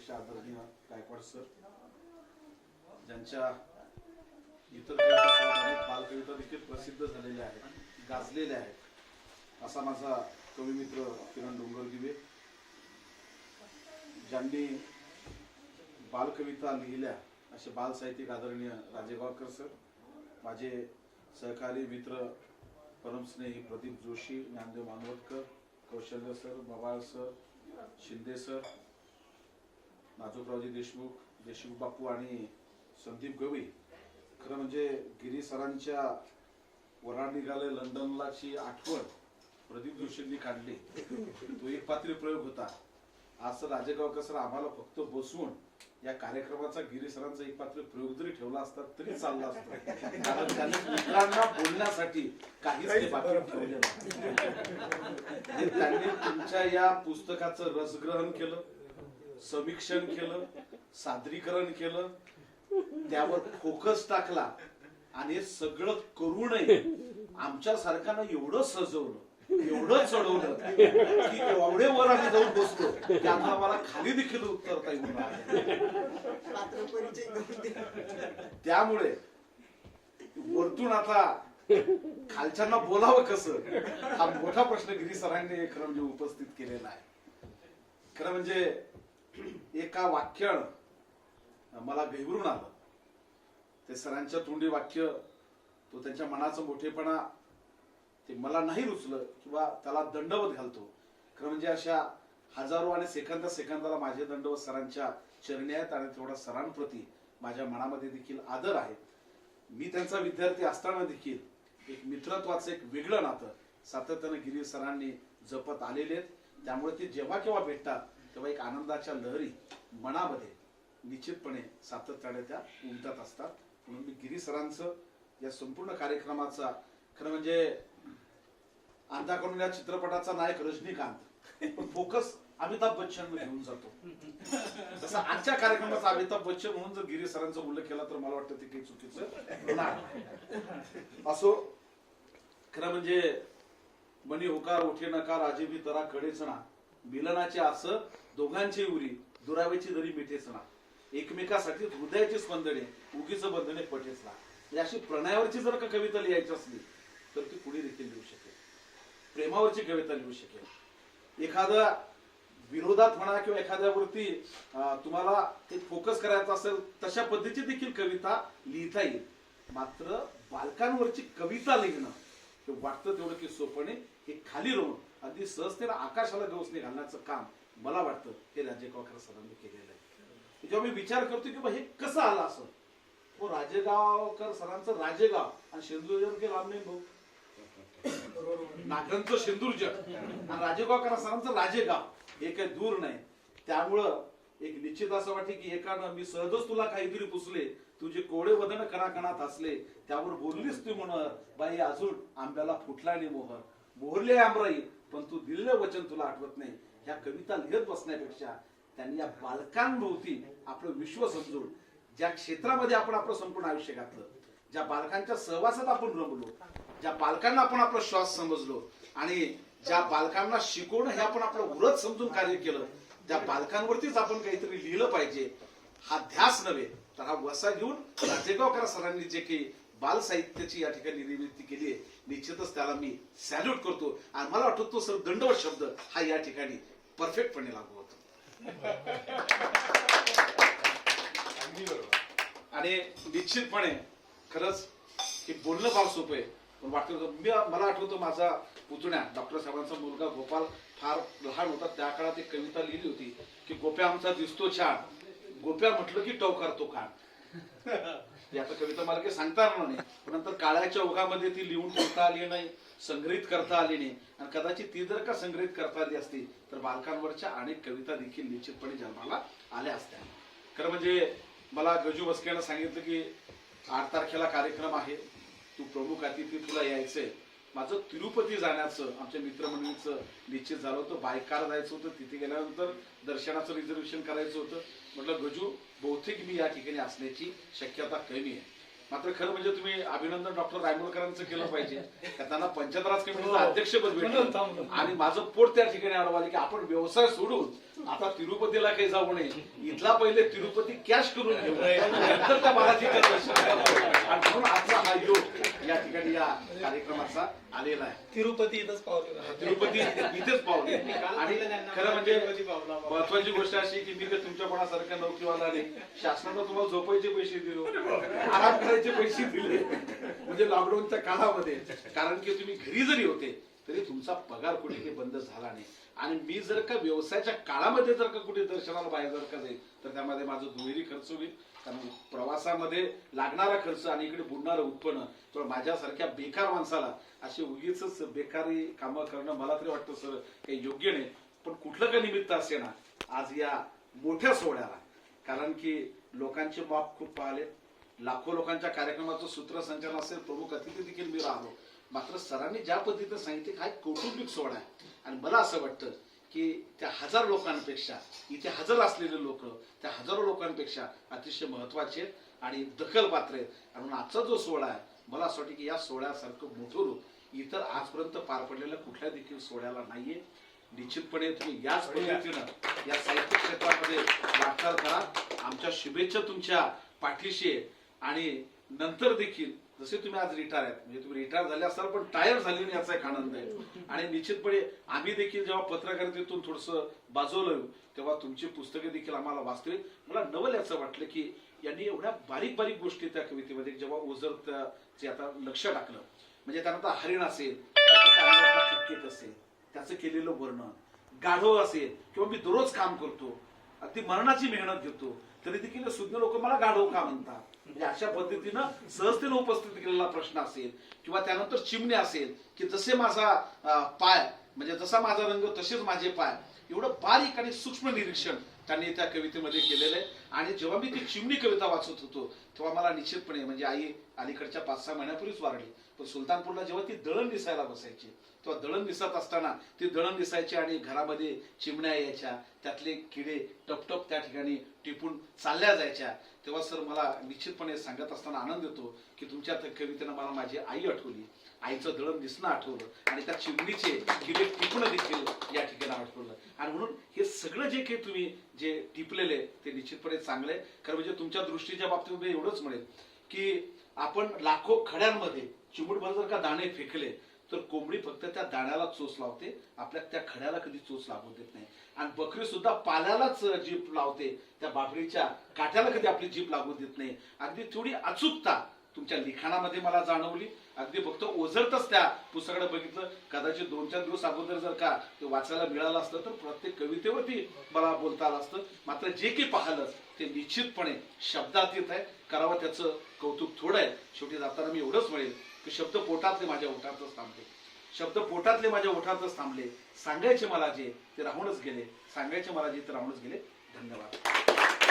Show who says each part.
Speaker 1: अध्यक्ष आदरणीय गायकवाड सर ज्यांच्या इतर बालकविता देखील प्रसिद्ध झालेल्या आहेत गाजलेल्या आहेत असा माझा कवी मित्र किरण डोंगरगिवे ज्यांनी बालकविता लिहिल्या असे बाल साहित्यिक आदरणीय राजेगावकर सर माझे सहकारी मित्र परमस्नेही Pradeep Joshi Dnyandev Manvatkar Kaushalya sir Bawal sir Shinde sir Najukraoji Deshmukh Deshmukh Bapu आणि संदीप गवई. खरं म्हणजे गिरी सरांच्या वराड निघाले लंडनलाची आठवण प्रदीप जोशींनी काढली. तो एक पात्री प्रयोग होता. आज तर राजेगावकर सर आम्हाला फक्त बसवून या कार्यक्रमाचा गिरी सरांचा एक पात्र प्रयोग जरी ठेवला असता तरी चालला असता. कारण त्यांनी मित्रांना बोलण्यासाठी काहीच ते बाकी ठेवलेलं त्यांनी तुमच्या या पुस्तकाचं रसग्रहण केलं. समीक्षण केलं सादरीकरण केलं त्यावर फोकस टाकला आणि हे सगळं करूनही आमच्या सारख्यानं एवढं सजवलं एवढं चढवलं की एवढे वर आम्ही जाऊन बसतो की आता आम्हाला खाली देखील उतरता येऊन. त्यामुळे वरतून आता खालच्यांना बोलावं कसं? हा मोठा प्रश्न गिरी सरांनी खरं म्हणजे उपस्थित केलेला आहे. खरं म्हणजे एका वाक्यानं मला भेवरून आलं. ते सरांच्या तोंडी वाक्य तो त्यांच्या मनाचं मोठेपणा ते मला नाही रुचलं किंवा त्याला दंडवत घालतो. खरं म्हणजे अशा हजारो आणि सेकंदा सेकंदाला माझे दंडवत सरांच्या चरणी आहेत आणि तेवढा सरांप्रती माझ्या मनामध्ये देखील आदर आहे. मी त्यांचा विद्यार्थी असताना देखील एक मित्रत्वाचं एक वेगळं नातं सातत्यानं गिरी सरांनी जपत आलेले आहेत. त्यामुळे ते जेव्हा केव्हा भेटतात तेव्हा एक आनंदाच्या लहरी मनामध्ये निश्चितपणे सातत्याने त्या उमटत असतात. म्हणून मी गिरी सरांचं या संपूर्ण कार्यक्रमाचा खरं म्हणजे अंधाकडून या चित्रपटाचा नायक रजनीकांत पण फोकस अमिताभ बच्चन घेऊन जातो. तसं आजच्या कार्यक्रमाचा अमिताभ बच्चन म्हणून जर गिरी सरांचा उल्लेख केला तर मला वाटतं ते काही चुकीचं नाही. असो खरं म्हणजे मनी होकार उठे नकार आजीबी तरा कडेचणा मिलनाचे असं दोघांची उरी दुरावेची दरी मिठेसणा एकमेकासाठी हृदयाची स्पंदने उगीच बंधने पटेच म्हणजे अशी प्रणयावरची जर का कविता लिहायची असली तर ती कुणी देखील लिहू शकेल. प्रेमावरची कविता लिहू शकेल. एखादा विरोधात म्हणा किंवा एखाद्यावरती तुम्हाला ते फोकस करायचा असेल तशा पद्धतीची देखील कविता लिहिता येईल. मात्र बालकांवरची कविता लिहिणं हे वाटतं तेवढं की सोपणे हे खाली राहून अगदी सहजतेला आकाशाला गवसणी घालण्याचं काम मला वाटतं हे राजे कवाकर सरांनी केलेलं आहे. जेव्हा मी विचार करतो की बा हे कसं आलं असं? हो राजेगावकर सरांचं राजेगाव आणि शेंदूर के लांब नाही भाऊ. नागरांचं शेंदूरज आणि राजेगावकर सरांचं राजेगाव. हे काही दूर नाही. त्यामुळं एक निश्चित असं वाटते की एकानं मी सहजच तुला काहीतरी पुसले. तुझे कोडे वदन कणाकणात असले. त्यावर बोललीस तू म्हण बाई अजून आंब्याला फुटला नाही मोहर. मोहरले आमराई पण तू दिलेलं वचन तुला आठवत नाही. ह्या कविता लिहित बसण्यापेक्षा त्यांनी या बालकांभोवती आपलं विश्व समजून ज्या क्षेत्रामध्ये आपण आपलं संपूर्ण आयुष्य घातलं ज्या बालकांच्या सहवासात आपण रमलो ज्या बालकांना आपण आपला श्वास समजलो आणि ज्या बालकांना शिकवणं हे आपण आपलं व्रत समजून कार्य केलं त्या बालकांवरतीच आपण काहीतरी लिहिलं पाहिजे. हा ध्यास नव्हे तर हा वसा घेऊन राजेगावकर सरांनी जे काही बाल साहित्याची या ठिकाणी निर्मिती केली आहे त्याला मी सॅल्यूट करतो. आणि मला वाटतं तो सर दंडवत शब्द हा या ठिकाणी परफेक्टपणे लागू होतो. आणि निश्चितपणे खरंच हे बोलणं फार सोपं आहे. पण वाटतं मी मला आठवतो माझा पुतण्या डॉक्टर साहेबांचा मुलगा गोपाल फार लहान होता. त्या काळात एक कविता लिहिली होती की गोप्या आमचा दिसतो छान. गोप्या म्हटलं की टवकार तो आता कविता मला काही सांगता येणार नाही. पण नंतर काळाच्या ओघामध्ये ती लिहून ठेवता आली नाही संग्रहित करता आली नाही. आणि कदाचित ती जर का संग्रहित करता आली असती तर बालकांवरच्या अनेक कविता देखील निश्चितपणे जन्माला आल्या असत्या. खरं म्हणजे मला गजू बसक्यानं सांगितलं की आठ तारखेला कार्यक्रम आहे. तू प्रमुख अतिथी तुला यायचंय. माझं तिरुपती जाण्याचं आमच्या मित्रमंडळीचं निश्चित झालं होतं. बायकार जायचं होतं. तिथे गेल्यानंतर दर्शनाचं रिझर्वेशन करायचं होतं. म्हटलं गजू बहुतेक मी या ठिकाणी असण्याची शक्यता कमी आहे. मात्र खरं म्हणजे तुम्ही अभिनंदन डॉक्टर रायमोलकरांचं केलं पाहिजे. त्यांना पंचायत राज कमिटीचं अध्यक्षपद भेटलं. आणि माझं पोट त्या ठिकाणी अडवाले की आपण व्यवसाय सोडून आता तिरुपतीला काही जाऊ नये. इथला पहिले तिरुपती कॅश करून घेऊ नंतर त्या. आणि म्हणून आजचा हा योग या ठिकाणी या कार्यक्रमाचा आलेला आहे.
Speaker 2: तिरुपती इथंच पावले
Speaker 1: तिरुपती इथेच पावले आणि खरं म्हणजे महत्वाची गोष्ट अशी की मी तर तुमच्या कोणासारखा नोकरीवाला नाही. शासनानं तुम्हाला झोपायचे पैसे दिले. आराम करायचे पैसे दिले. म्हणजे लॉकडाऊनच्या काळामध्ये. कारण की तुम्ही घरी जरी होते तरी तुमचा पगार कुठे काही बंद झाला नाही. आणि मी जर का व्यवसायाच्या काळामध्ये जर का कुठे दर्शनाला बाहेर जर का जाईल तर त्यामध्ये माझं दुहेरी खर्च होईल. कारण प्रवासामध्ये लागणारा खर्च आणि इकडे बुडणारं उत्पन्न तर माझ्यासारख्या बेकार माणसाला असे उगीच बेकारी कामं करणं मला तरी वाटतं सर काही योग्य नाही. पण कुठलं का निमित्त असे ना आज या मोठ्या सोहळ्याला. कारण की लोकांचे माप खूप पाहिले. लाखो लोकांच्या कार्यक्रमाचं सूत्रसंचालन असेल प्रमुख अतिथी देखील मी राहलो. मात्र सरांनी ज्या पद्धतीने सांगितले हा एक कौटुंबिक सोहळा आहे. आणि मला असं वाटतं की त्या हजार लोकांपेक्षा इथे हजर असलेले लोक त्या हजारो लोकांपेक्षा अतिशय महत्त्वाचे आहेत आणि दखल पात्र आहेत. आणि म्हणून आजचा जो सोहळा आहे मला असं वाटतं की या सोहळ्यासारखं मोठं रूप इतर आजपर्यंत पार पडलेल्या कुठल्या देखील सोहळ्याला नाहीये. निश्चितपणे तुम्ही याच पद्धतीनं या साहित्य क्षेत्रामध्ये वाटचाल करा. आमच्या शुभेच्छा तुमच्या पाठीशी आणि नंतर देखील जसे तुम्ही आज रिटायर आहेत. म्हणजे तुम्ही रिटायर झाले असाल पण टायर झाले नाही याचा एक आनंद आहे. आणि निश्चितपणे आम्ही देखील जेव्हा पत्रकारितेतून थोडस बाजवलं तेव्हा तुमची पुस्तके देखील आम्हाला वाचतोय मला नवल याचं वाटलं की यांनी एवढ्या बारीक बारीक गोष्टी त्या कवितेमध्ये जेव्हा ओझर जे आता लक्ष टाकलं. म्हणजे त्यानंतर हरिण असेल असेल त्याचं केलेलं वर्णन गाढव असेल किंवा मी दररोज काम करतो ती मरणाची मेहनत घेतो. तरी देखील सुज्ञ लोक मला गाढव का म्हणतात? म्हणजे अशा पद्धतीनं सहजतेनं उपस्थित केलेला प्रश्न असेल किंवा त्यानंतर चिमणे असेल की जसे माझा पाय म्हणजे जसा माझा रंग तसेच माझे पाय एवढं बारीक आणि सूक्ष्म निरीक्षण त्यांनी त्या कवितेमध्ये केलेलं आहे. आणि जेव्हा मी ती चिमणी कविता वाचत होतो तेव्हा मला निश्चितपणे म्हणजे आई अलीकडच्या पाच सहा महिन्यापूर्वीच वारली. पण सुलतानपूरला जेव्हा ती दळण दिसायला बसायची तेव्हा दळण दिसत असताना ती दळण दिसायची आणि घरामध्ये चिमण्या यायच्या त्यातले किडे टपटप त्या ठिकाणी टिपून चालल्या जायच्या. तेव्हा सर मला निश्चितपणे सांगत असताना आनंद येतो की तुमच्या कवितेनं मला माझी आई आठवली. आईचं दळण दिसणं आठवलं आणि त्या चिमणीचे किडे टिपणं देखील या ठिकाणी आठवलं. आणि म्हणून हे सगळं जे काही तुम्ही जे टिपलेले ते निश्चितपणे चांगलं आहे. कारण म्हणजे तुमच्या दृष्टीच्या बाबतीमध्ये एवढंच म्हणेल की आपण लाखो खड्यांमध्ये चिमुटभर जर का दाणे फेकले तर कोंबडी फक्त त्या दाण्याला चोच लावते आपल्या त्या खड्याला कधी चोच लागू देत नाही. आणि बकरी सुद्धा पाल्यालाच जीप लावते त्या बाबरीच्या काठ्याला कधी आपली जीप लागू देत नाही. अगदी थोडी अचूकता तुमच्या लिखाणामध्ये मला जाणवली. अगदी फक्त ओझरतच त्या पुस्तकाकडे बघितलं. कदाचित दोन चार दिवस अगोदर जर का ते वाचायला मिळालं असतं तर प्रत्येक कवितेवरती मला बोलता आलं असतं. मात्र जे काही पाहिलं ते निश्चितपणे शब्दात येत आहे. करावं त्याचं कौतुक थोडं आहे. शेवटी जाताना मी एवढंच म्हणेल की शब्द पोटातले माझ्या ओठातच थांबले. शब्द पोटातले माझ्या ओठातच थांबले. सांगायचे मला जे ते राहूनच गेले. सांगायचे मला जे ते राहूनच गेले. धन्यवाद.